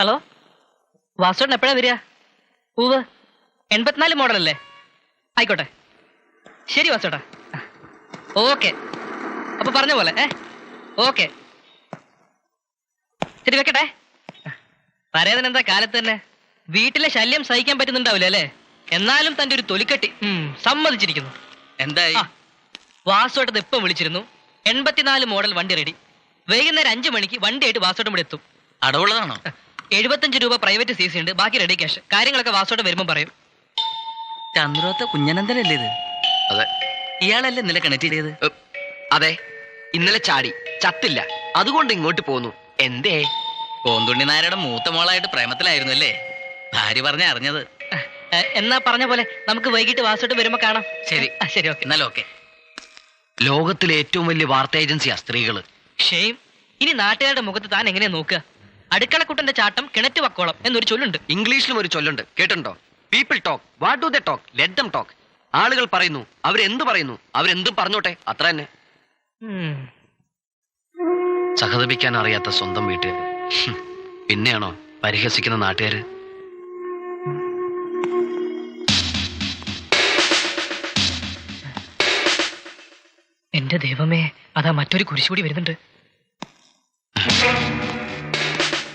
Hello? വാസുവേട്ടൻ എപ്പോഴാ വരിക? പൂവ് എൺപത്തിനാല് മോഡൽ അല്ലേ ആയിക്കോട്ടെ. ശരി വാസുവേട്ടാ ഓക്കെ. അപ്പൊ പറഞ്ഞ പോലെ ഏ? ഓക്കെ. ശരി വെക്കട്ടെ. പരേതൻ എന്താ കാലത്ത് തന്നെ? വീട്ടിലെ ശല്യം സഹിക്കാൻ പറ്റുന്നുണ്ടാവില്ല അല്ലേ? എന്നാലും തന്റെ ഒരു തൊലിക്കെട്ടി സമ്മതിച്ചിരിക്കുന്നു. എന്തായി? വാസോട്ടത് ഇപ്പം വിളിച്ചിരുന്നു. എൺപത്തിനാല് മോഡൽ വണ്ടി റെഡി. വൈകുന്നേരം അഞ്ചു മണിക്ക് വണ്ടിയായിട്ട് വാസോട്ടം ഇവിടെ എത്തും. അടവുള്ളതാണോ? എഴുപത്തഞ്ച് രൂപ പ്രൈവറ്റ് സി സി ഉണ്ട്. ബാക്കി റെഡി ക്യാഷ് കാര്യങ്ങളൊക്കെ വാസോട്ട് വരുമ്പോൾ പറയും. ചന്ദ്രോത്ത കുഞ്ഞനന്ദനല്ലേ ഇത്? അതെ. ഇയാളല്ലേ നില കണക്ട് ചെയ്തത്? അതെ. ഇന്നലെ ചാടി. ചത്തില്ല. അതുകൊണ്ട് ഇങ്ങോട്ട് പോന്നു. എന്തേ? കോന്തുണ്ണി നായരുടെ മൂത്ത മോളായിട്ട് പ്രേമത്തിലായിരുന്നു അല്ലേ ഭാര്യ പറഞ്ഞ അറിഞ്ഞത്. എന്നാ പറഞ്ഞ പോലെ നമുക്ക് വൈകിട്ട് വാസോട്ട് വരുമ്പോ കാണാം. ശരി. ശരി ഓക്കെ. എന്നാലും ഓക്കെ. ലോകത്തിലെ ഏറ്റവും വലിയ വാർത്താ ഏജൻസിയാ സ്ത്രീകൾ. ഷെയ്ം ഇനി നാട്ടുകാരുടെ മുഖത്ത് താൻ എങ്ങനെയാ നോക്കുക? അടുക്കളക്കുട്ടന്റെ ചാട്ടം കിണറ്റ് വക്കോളം എന്നൊരു ചൊല്ലുണ്ട്. ഇംഗ്ലീഷിലും ഒരു ചൊല്ലുണ്ട്. കേട്ടിട്ടുണ്ടോ? People talk what do the talk let them talk ആളുകൾ പറയുന്നു അവരെന്ത് പറയുന്നു? അവരെന്തും പറഞ്ഞോട്ടെ. അത്ര തന്നെ. സഹതപിക്കാൻ അറിയാത്ത സ്വന്തം വീട്ടുകാർ. പിന്നെയാണോ? പരിഹസിക്കുന്ന നാട്ടുകാര്? എന്റെ ദൈവമേ അതാ മറ്റൊരു കുരിശുകൂടി വരുന്നുണ്ട്.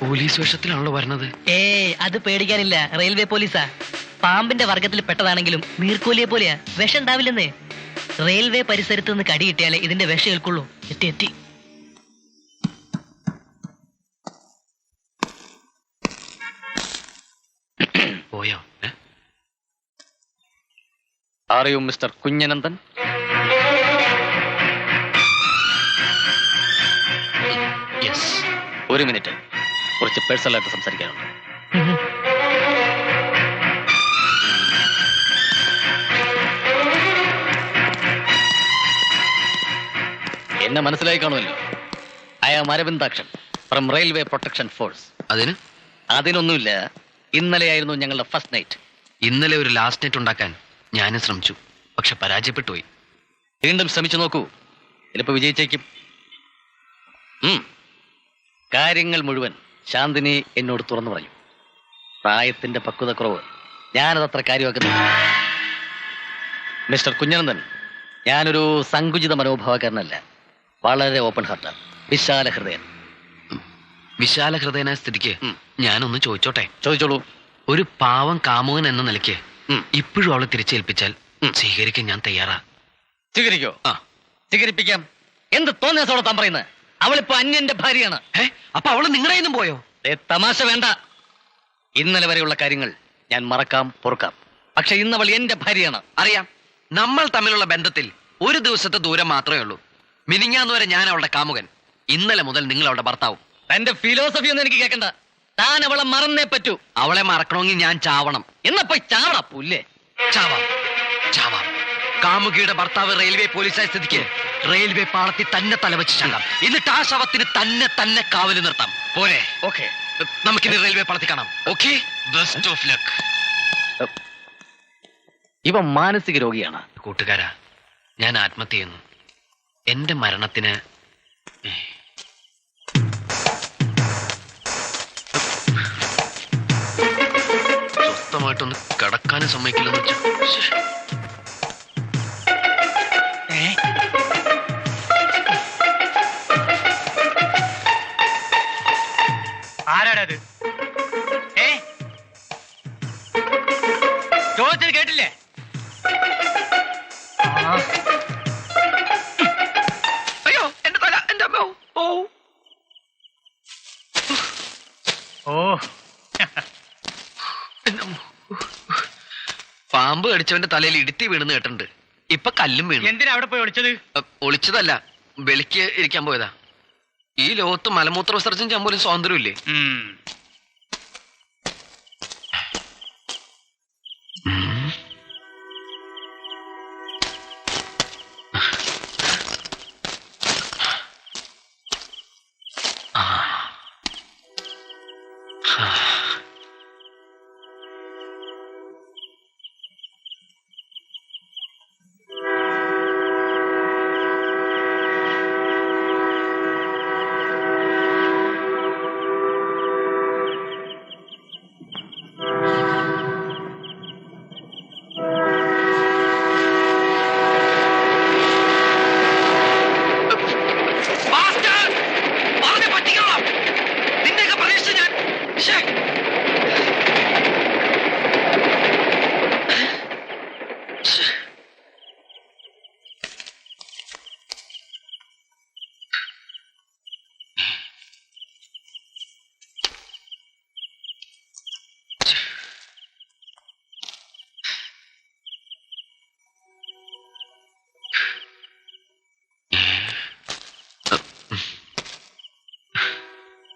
പോലീസ് വേഷത്തിലാണല്ലോ വരുന്നത് ഏ അത് പേടിക്കാനില്ല. റെയിൽവേ പോലീസാ. പാമ്പിന്റെ വർഗത്തിൽ പെട്ടതാണെങ്കിലും നീർക്കോലിയെ പോലെയാ. വിഷം ഉണ്ടാവില്ലെന്നേ. റെയിൽവേ പരിസരത്ത് നിന്ന് കടി കിട്ടിയാലേ ഇതിന്റെ വിഷം ഏൽക്കുള്ളൂ. എത്തി എത്തി പോയോ? Are you mister Kunjanandan. ഒരു മിനിറ്റ്. കുറച്ച് പേഴ്സണൽ ആയിട്ട് സംസാരിക്കാനുണ്ട്. എന്നെ മനസ്സിലായി കാണുമല്ലോ? I am Aravindakshan from railway protection force അതിന്? അതിനൊന്നുമില്ല. ഇന്നലെയായിരുന്നു ഞങ്ങളുടെ ഫസ്റ്റ് നൈറ്റ് ഇന്നലെ ഒരു ലാസ്റ്റ് നൈറ്റ് ഉണ്ടാക്കാൻ ഞാനും ശ്രമിച്ചു. പക്ഷെ പരാജയപ്പെട്ടു പോയി വീണ്ടും ശ്രമിച്ചു നോക്കൂ. ചിലപ്പോൾ വിജയിച്ചേക്കും. കാര്യങ്ങൾ മുഴുവൻ ശാന്തിനി എന്നോട് തുറന്നു പറഞ്ഞു. പ്രായത്തിന്റെ പക്വതക്കുറവ്. അത്ര കാര്യമാക്കുന്നു മിസ്റ്റർ കുഞ്ഞനന്ദൻ ഞാനൊരു സങ്കുചിത മനോഭാവക്കാരനല്ല. വളരെ ഓപ്പൺ ഹാർട്ട് വിശാല ഹൃദയൻ. വിശാല ഹൃദയനായ സ്ഥിതിക്ക്. ഞാനൊന്ന് ചോദിച്ചോട്ടെ? ചോദിച്ചോളൂ. ഒരു പാവം കാമുകൻ എന്ന നിലയ്ക്ക് ഇപ്പോഴും അവളെ തിരിച്ചേൽപ്പിച്ചാൽ. സ്വീകരിക്കാൻ ഞാൻ തയ്യാറാ. സ്വീകരിക്കോ? ആ. സ്വീകരിപ്പിക്കാം. എന്ത് തോന്നിയസോടെ താൻ പറയുന്നത് അവളിപ്പോ അന്യന്റെ ഭാര്യയാണ്. അപ്പൊ അവൾ നിങ്ങളുടെ നിന്നും പോയോ? തമാശ വേണ്ട. ഇന്നലെ വരെയുള്ള കാര്യങ്ങൾ ഞാൻ മറക്കാം പൊറുക്കാം. പക്ഷെ ഇന്ന് അവൾ എന്റെ ഭാര്യയാണ്. അറിയാം. നമ്മൾ തമ്മിലുള്ള ബന്ധത്തിൽ ഒരു ദിവസത്തെ ദൂരം മാത്രമേ ഉള്ളൂ. മിനിങ്ങാന്ന് വരെ ഞാൻ അവളുടെ കാമുകൻ. ഇന്നലെ മുതൽ നിങ്ങൾ അവളുടെ ഭർത്താവും. തന്റെ ഫിലോസഫി ഒന്നും എനിക്ക് കേൾക്കണ്ട താൻ അവളെ മറന്നേ പറ്റൂ. അവളെ മറക്കണമെങ്കിൽ ഞാൻ ചാവണം. എന്നാ എന്നപ്പോ ചാവണ. പുല്ലേ. ചാവാം. ചാവാം. കാമുകിയുടെ ഭർത്താവ് റെയിൽവേ പോലീസായ സ്ഥിതിക്ക് റെയിൽവേ പാളത്തിൽ തന്നെ തലവെച്ച് ചാകാം എന്നിട്ട് ആ ശവത്തിന് തന്നെ തന്നെ കാവൽ നിർത്താം. പോരെ? ഓക്കെ. നമുക്കിനി റെയിൽവേ പാളത്തിൽ കാണാം. ഓക്കെ? ബെസ്റ്റ് ഓഫ് ലക്ക് ഇവ മാനസിക രോഗിയാണ്. കൂട്ടുകാരാ ഞാൻ ആത്മഹത്യ ചെയ്യുന്നു. എന്റെ മരണത്തിന് സ്വസ്ഥമായിട്ടൊന്ന് കിടക്കാനും സമ്മതിക്കില്ലെന്ന് വെച്ചാ. ആരാടത് ഏ? ചോദിച്ചത് കേട്ടില്ലേ? അയ്യോ എന്റെ തല എന്റെ അമ്മ. ഓ. ഓ. പാമ്പ് കടിച്ചവന്റെ തലയിൽ ഇടുത്തി വീണെന്ന് കേട്ടിട്ടുണ്ട്. ഇപ്പൊ കല്ലും വീണു. എന്തിനാ അവിടെ പോയി ഒളിച്ചത്? ഒളിച്ചതല്ല വെളിക്ക് ഇരിക്കാൻ പോയതാ. ഈ ലോകത്ത് മലമൂത്ര വിസർജനം ചെയ്യാൻ പോലും സ്വാതന്ത്ര്യമില്ലേ ഉം. ആ. ആ.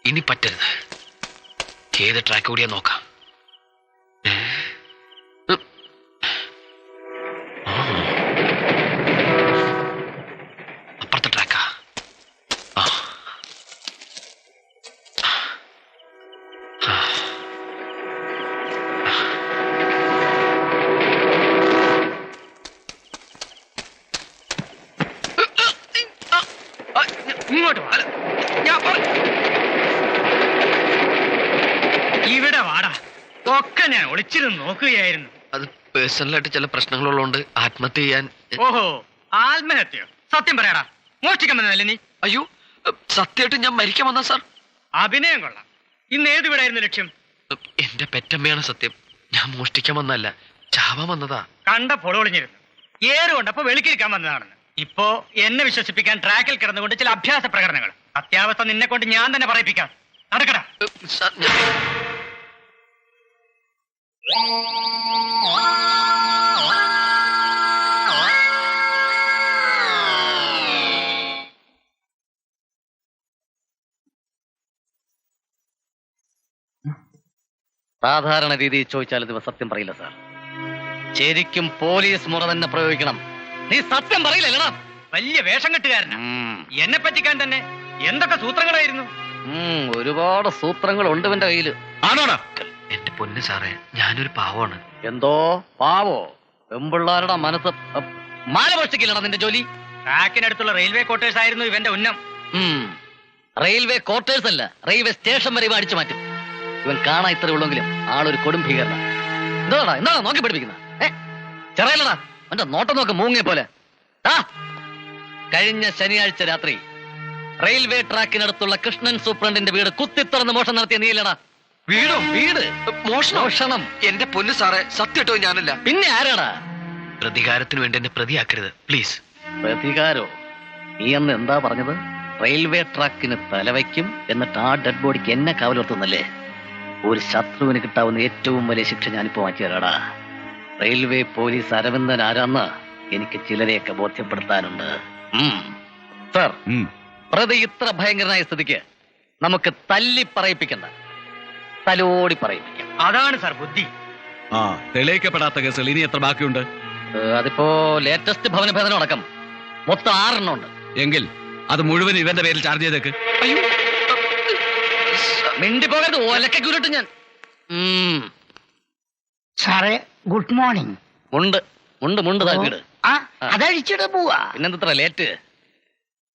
ഇനി പറ്റരുത്. ഏത് ട്രാക്ക് കൂടിയാ നോക്കാം അപ്പുറത്തെ ട്രാക്കാ ആ. ആ. ഇങ്ങോട്ട് വാ ഞാൻ പറ- ഇവിടെ വാടാ ഒക്കെ ഞാൻ ഒളിച്ചിരുന്ന് നോക്കുകയായിരുന്നു. അത് പേഴ്സണലായിട്ട് ചില പ്രശ്നങ്ങളുള്ളതുകൊണ്ട് ആത്മഹത്യ ചെയ്യാൻ ഓഹോ ആത്മഹത്യ? സത്യം പറയടാ മോഷ്ടിക്കാൻ വന്നതല്ലേ നീ? അയ്യോ സത്യമായിട്ട് ഞാൻ മരിക്കാൻ വന്ന സാർ? അഭിനയം കൊള്ളാം. ഇന്ന് ഏത് വീടായിരുന്നു ലക്ഷ്യം? എന്റെ പെറ്റമ്മയാണ് സത്യം. ഞാൻ മോഷ്ടിക്കാൻ വന്നല്ല ചാവാൻ വന്നതാ. കണ്ട പൊളൊളിഞ്ഞിരുന്നു ഏറുകൊണ്ടപ്പോ വെളുക്കിരിക്കാൻ വന്നതാണെന്ന്. ഇപ്പോ എന്നെ വിശ്വസിപ്പിക്കാൻ ട്രാക്കിൽ കിടന്നുകൊണ്ട് ചില അഭ്യാസ പ്രകടനങ്ങൾ. അത്യാവസ്ഥ നിന്നെ കൊണ്ട് ഞാൻ തന്നെ പറയിപ്പിക്കാം. നടക്കടാ. സാധാരണ രീതിയിൽ ചോദിച്ചാൽ ഇത് സത്യം പറയില്ല സാർ. ശരിക്കും പോലീസ് മുറ തന്നെ പ്രയോഗിക്കണം. നീ സത്യം പറയില്ലല്ലടാ. വലിയ വേഷം കെട്ടുകാരനാ. എന്നെ പറ്റിക്കാൻ തന്നെ എന്തൊക്കെ സൂത്രങ്ങളായിരുന്നു? ഉം, ഒരുപാട് സൂത്രങ്ങൾ ഉണ്ട് എന്റെ കയ്യിൽ. ആണോടാ? എന്റെ പൊന്ന് സാറേ ഞാനൊരു പാവമാണ്. എന്തോ? പാവോ? പെമ്പിള്ളാരുടെ മനസ്സ് മാല മോഷ്ടിക്കില്ലടാ നിന്റെ ജോലി. ട്രാക്കിനടുത്തുള്ള റെയിൽവേ ക്വാർട്ടേഴ്സ് ആയിരുന്നു ഇവന്റെ ഉന്നം. ഉം. റെയിൽവേ ക്വാർട്ടേഴ്സ് അല്ല റെയിൽവേ സ്റ്റേഷൻ വരെ ഇവ അടിച്ചു മാറ്റും. ഇവൻ കാണാൻ ഇത്ര ഉള്ളെങ്കിലും ആളൊരു കൊടും ഭീകരണ എന്താടാ എന്താ നോക്കി പഠിപ്പിക്കുന്ന? ഏ? ചെറിയല്ലടാ അവന്റെ നോട്ടം നോക്ക് മൂങ്ങിയ പോലെ. ആ കഴിഞ്ഞ ശനിയാഴ്ച രാത്രി റെയിൽവേ ട്രാക്കിനടുത്തുള്ള കൃഷ്ണൻ സൂപ്രണ്ടിന്റെ വീട് കുത്തിത്തുറന്ന് മോഷണം നടത്തിയ നീലടാ വീടോ വീട് മോഷണം. മോഷണം. എന്റെ പൊന്ന് സാറേ സത്യട്ടോ ഞാനല്ല. പിന്നെ ആരാടാ? പ്രതികാരത്തിന് വേണ്ടി എന്നെ പ്രതിയാക്കരുത് പ്ലീസ്. പ്രതികാരോ? നീ അന്ന് എന്താ പറഞ്ഞത്? റെയിൽവേ ട്രാക്കിന് തലവയ്ക്കും എന്നിട്ട് ആ ഡെഡ് ബോഡിക്ക് എന്നെ കവലർത്തുന്നല്ലേ ഒരു ശത്രുവിന് കിട്ടാവുന്ന ഏറ്റവും വലിയ ശിക്ഷ ഞാനിപ്പോ മാറ്റി തരാടാ റെയിൽവേ പോലീസ് അരവിന്ദൻ ആരാന്ന് എനിക്ക് ചിലരെയൊക്കെ ബോധ്യപ്പെടുത്താനുണ്ട്. സർ പ്രതി ഇത്ര ഭയങ്കരനായ സ്ഥിതിക്ക് നമുക്ക് തല്ലി പറയിപ്പിക്കണ്ട തലോടി പറയിപ്പിക്കാം അതാണ് സാർ ബുദ്ധി. ആ തെളിയിക്കപ്പെടാത്ത കേസുകൾ ഇനി എത്ര ബാക്കിയുണ്ട്? അതിപ്പോ ലേറ്റസ്റ്റ് ഭവന ഭേദനം അടക്കം. മൊത്തം ആറെണ്ണം ഉണ്ട് എങ്കിൽ അത് മുഴുവൻ ഇവന്റെ പേരിൽ ചാർജ് ചെയ്തേക്ക്. അയ്യോ മിണ്ടി പോകരുത് ഞാൻ. ഉം. സാറേ ഗുഡ് മോർണിംഗ്. ഉണ്ട് ഉണ്ട് മുണ്ട് താ വീട്. ആ അതഴിച്ചിട്ട് പോവാ. പിന്നെന്തത്ര ലേറ്റ്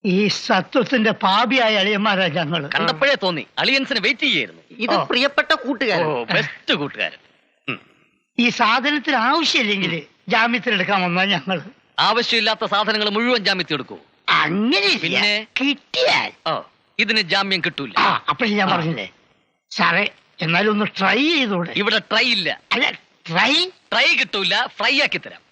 ഈ സത്വത്തിന്റെ പാപിയായ അളിയന്മാരാ ഞങ്ങൾ കണ്ടപ്പോഴേ തോന്നി. അളിയൻസിന് വെയിറ്റ് ചെയ്യായിരുന്നു ഇത് പ്രിയപ്പെട്ട കൂട്ടുകാരൻ. ബെസ്റ്റ് കൂട്ടുകാരൻ. ഈ സാധനത്തിന് ആവശ്യമില്ലെങ്കിൽ ജാമ്യത്തിലെടുക്കാൻ വന്നാ ഞങ്ങൾ ആവശ്യമില്ലാത്ത സാധനങ്ങൾ മുഴുവൻ ജാമ്യത്തിൽ എടുക്കൂ. അങ്ങനെ പിന്നെ? കിട്ടിയാൽ. ഇതിന് ജാമ്യം കിട്ടൂല. അപ്പഴേ ഞാൻ. പറഞ്ഞില്ലേ? സാറേ എന്നാലും ഒന്ന് ട്രൈ ചെയ്തൂടെ. ഇവിടെ ട്രൈ ഇല്ല. അല്ല ട്രൈ ട്രൈ കിട്ടൂല ഫ്രൈ ആക്കി തരാം.